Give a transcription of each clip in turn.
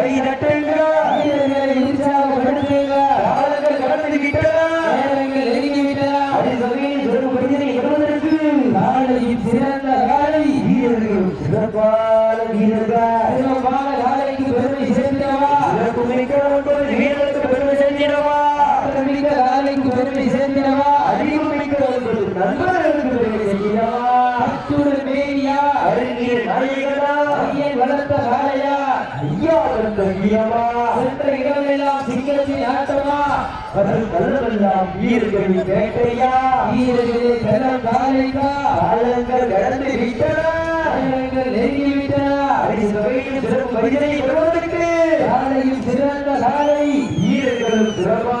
கைதட்டுங்கள் அடுத்த வேலையா ஐயா கண்ட வீரமா? சென்ற இடமெல்லாம் சிங்கத்தின் ஆட்டமா? அதில் கல்லமெல்லாம் வீரர்களின் வேட்டையா? வீரர்களே கல்லம் காலைக்கா காலங்கள் கடந்து விட்டன. காலங்கள் நெருங்கி விட்டன. அடி சிறந்த காலை வீரர்களும் சிறப்பா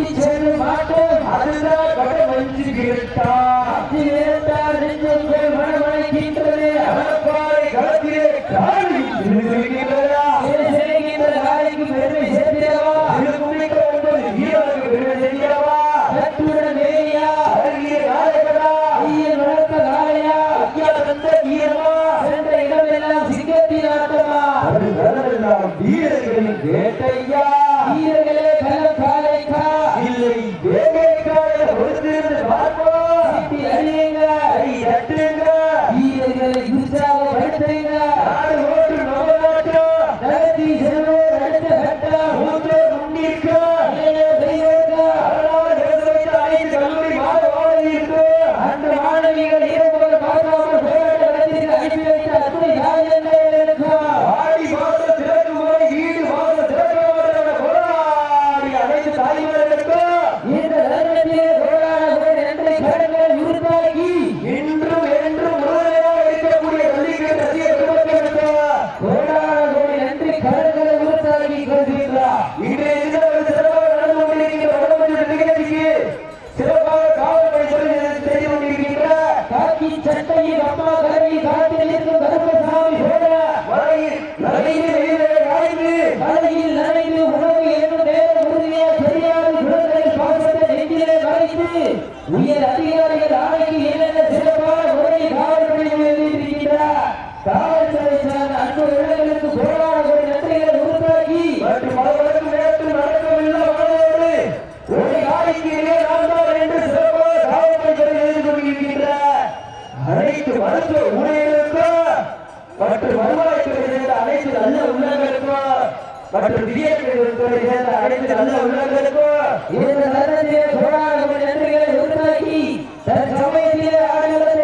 மாட்டி சேர மாட்டோம் அதுதான் வட வஞ்சி காக்கி சட்டையில் அம்மா கரை காட்டிலிருந்து கருப்பசாமி போல வரையில் நடையில் அரசு ஊழியர்களுக்கோ மற்றும் வருவாய்த்துறை சேர்ந்த அனைத்து நல்ல உள்ளங்களுக்கோ மற்றும் விஜயத்துறை சேர்ந்த அனைத்து நல்ல உள்ளங்களுக்கோ இந்த தருணத்திலே சோழாக நன்றிகளை உருவாக்கி தற்சமயத்திலே ஆடுகளத்தை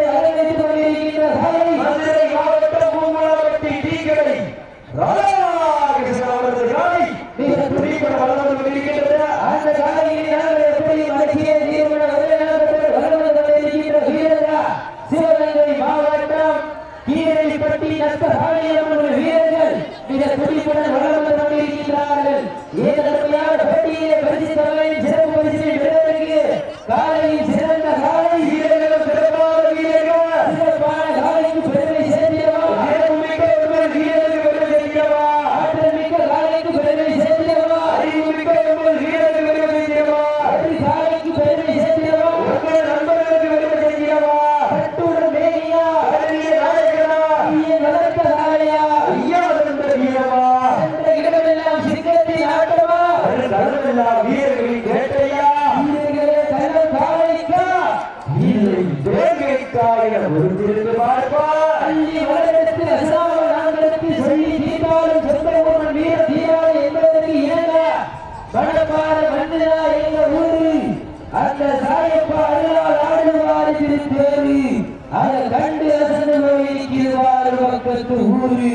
அதை கண்டு அசந்து வைக்கிறார் மக்களுக்கு ஊரு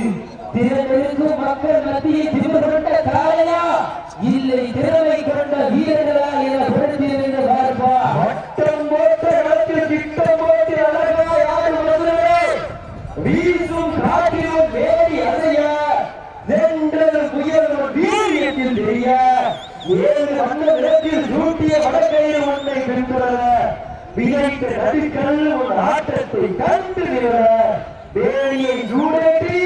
திறமைக்கும் மக்கள் மத்தியில் திமிர் கொண்ட காலையா? இல்லை திறமை கொண்ட வீரர்களா என பொருந்தியிருந்து பார்ப்பா. வட்டம் போட்ட யாரு மதுரை வீசும் காட்டிலும் வேடி அசைய. சென்றல் புயல் வீரியத்தில் தெரிய. ஏழு விளக்கில் சூட்டிய வடக்கையில் ஒன்றை பெற்றுள்ளன விதைத்த நடுக்கள் ஒரு ஆட்டத்தை கண்டு நிற வேலையை சூடேற்றி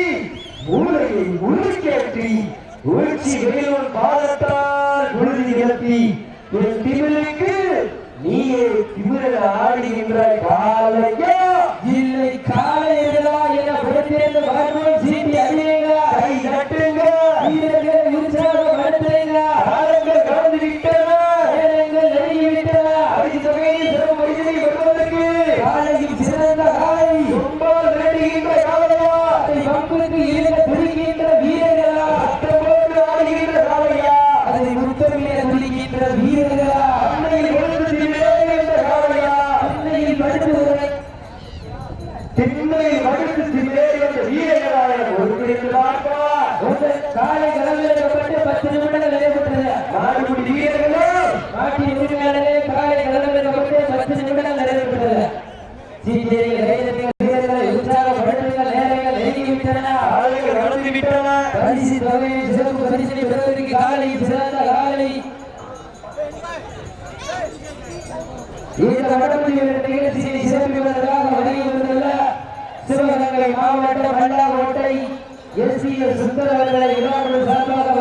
மூளையை உருக்கேற்றி உச்சி வெளியோன் பாதத்தால் உறுதி நிறுத்தி என் திமிழுக்கு நீயே திமிழ ஆடுகின்ற காலையே காலை கலந்தெடுக்கப்பட்டு பத்து நிமிடங்கள் நிறைவேற்றது. மாடுபிடி வீரர்களே. நாட்டின் உரிமையாளரே காலை கலந்தெடுக்கப்பட்டு பத்து நிமிடங்கள் நிறைவேற்றது. சீட்டேரிகள் வீரர்கள் உற்சாகப்படுத்துங்கள் நேரங்கள் நெருங்கிவிட்டன. ஆளுகள் நடந்துவிட்டன பரிசு தொகையை சிறப்பு பரிசனை பெறுவதற்கு காலை சிறந்த காலை. இந்த வடமொழி நிகழ்ச்சி தேசிய சுந்தர அவர்களை இராணுவ சார்பாக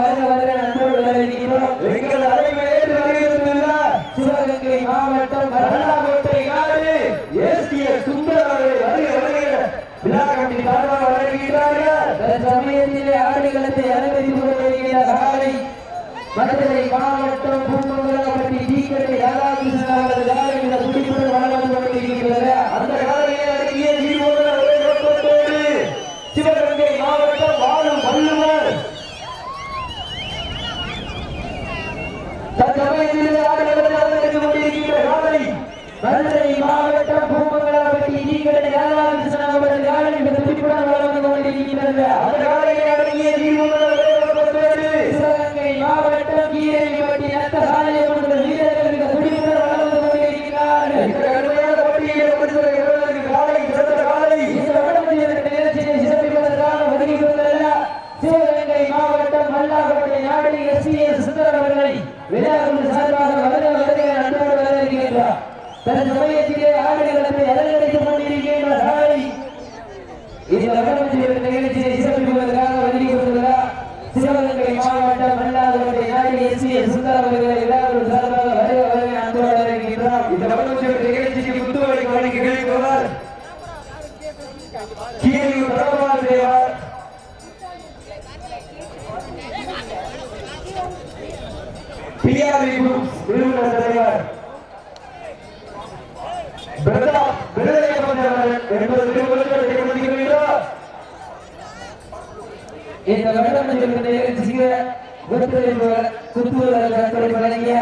புத்தூர் அலுவலகத்தோடு வழங்கிய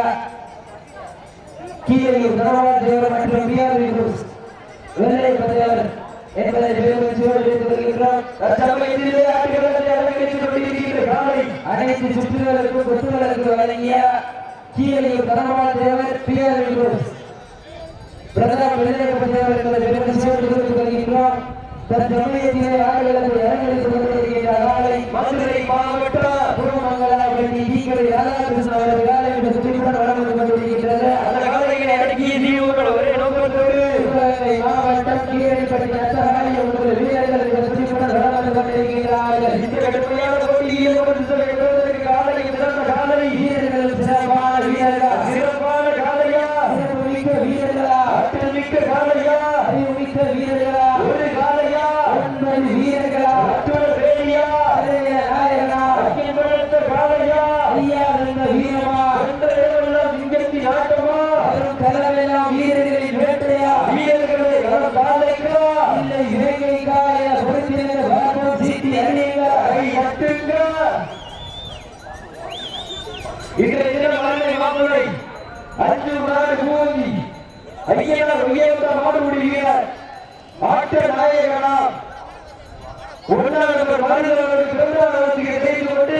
கீழடியில் கனவாள தேவர் மற்றும் பிஆர்வி வெள்ளை பதையாளர் என்பதை பிரதமர் வெள்ளை பதையாளர் என்பதை நினைவுச்சோடு வருகின்றார் தற்சமயத்திலே மாவட்டம் அஞ்சு நாடு பூவந்தி ஐயனார் உயர்ந்த மாடு முடிகிறார் ஆட்ட நாயகனா ஒன்றாம் நம்பர் மருந்தவர்களுக்கு பெருமாள் செய்து கொண்டு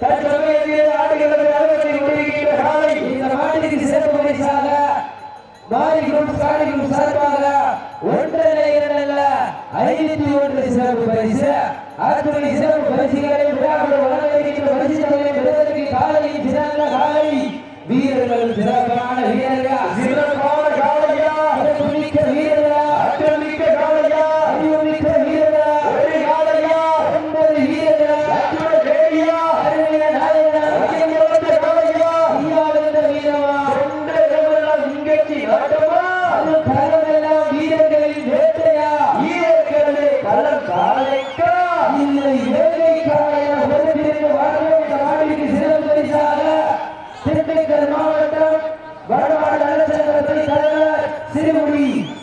தன் இந்த நாட்டுக்கு சிறப்பு பரிசாக நாய் குரூப் சாணி குரூப் சார்பாக ஒன்றரை இரண்டல்ல ஐநூத்தி ஒன்று சிறப்பு பரிசு. அத்துறை சிறப்பு பரிசுகளை விழாவில் வழங்க இருக்கின்ற பரிசு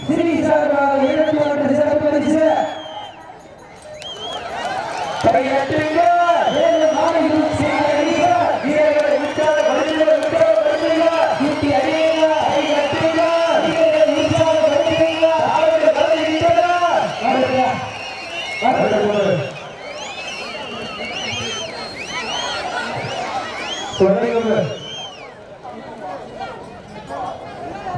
திருவி சார்பாக ஈழத்து மாவட்ட சிறப்பு பரிசு